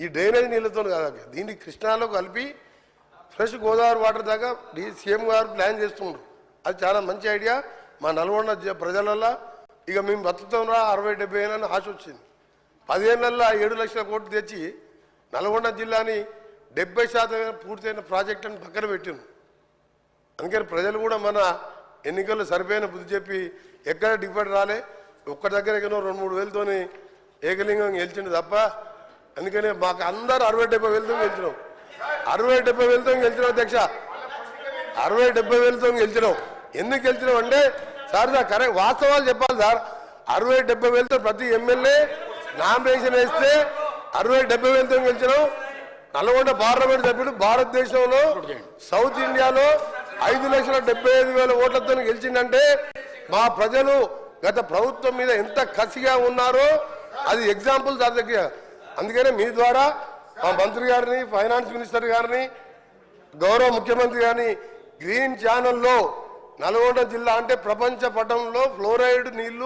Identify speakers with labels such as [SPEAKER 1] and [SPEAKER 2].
[SPEAKER 1] ఈ డ్రైనేజ్ నీళ్ళతో కాదు దీన్ని కృష్ణాలో కలిపి ఫ్రెష్ గోదావరి వాటర్ దాకా డి సీఎం గారు ప్లాన్ చేస్తుండ్రు. అది చాలా మంచి ఐడియా. మా నల్గొండ ప్రజలల్లో ఇక మేము బతుకుతాం రా అరవై డెబ్బై ఏళ్ళని ఆశ వచ్చింది. పదిహేనులలో ఏడు లక్షల కోట్లు తెచ్చి నల్గొండ జిల్లాని డెబ్బై శాతం పూర్తయిన ప్రాజెక్ట్ అని పక్కన పెట్టింది అందుకని ప్రజలు కూడా మన ఎన్నికల్లో సరిపోయిన బుద్ధి చెప్పి ఎక్కడ డిపాజిట్ రాలే. ఒక్క దగ్గర ఎక్కడో రెండు మూడు వేలతోని ఏకలింగం గెలిచిండు తప్ప అందుకని మాకు అందరు అరవై డెబ్బై వేలతో గెలిచినాం. అరవై డెబ్బై వేలతో గెలిచినాం అధ్యక్ష. అరవై డెబ్బై వేలతో గెలిచినాం. ఎందుకు గెలిచినాం అంటే సార్ సార్ కరెక్ట్ వాస్తవాలు చెప్పాలి సార్. అరవై డెబ్బై వేలతో ప్రతి ఎమ్మెల్యే నామినేషన్ వేస్తే అరవై డెబ్బై వేలతో గెలిచినాం. నల్గొండ పార్లమెంట్ సభ్యుడు భారతదేశంలో సౌత్ ఇండియాలో ఐదు లక్షల డెబ్బై ఐదు వేల ఓట్లతో గెలిచిందంటే మా ప్రజలు గత ప్రభుత్వం మీద ఎంత కసిగా ఉన్నారో అది ఎగ్జాంపుల్ సార్ దగ్గర. అందుకనే మీ ద్వారా మా మంత్రి గారిని ఫైనాన్స్ మినిస్టర్ గారిని గౌరవ ముఖ్యమంత్రి గారిని గ్రీన్ ఛానల్లో నల్గొండ జిల్లా అంటే ప్రపంచ పటంలో ఫ్లోరైడ్ నీళ్ళు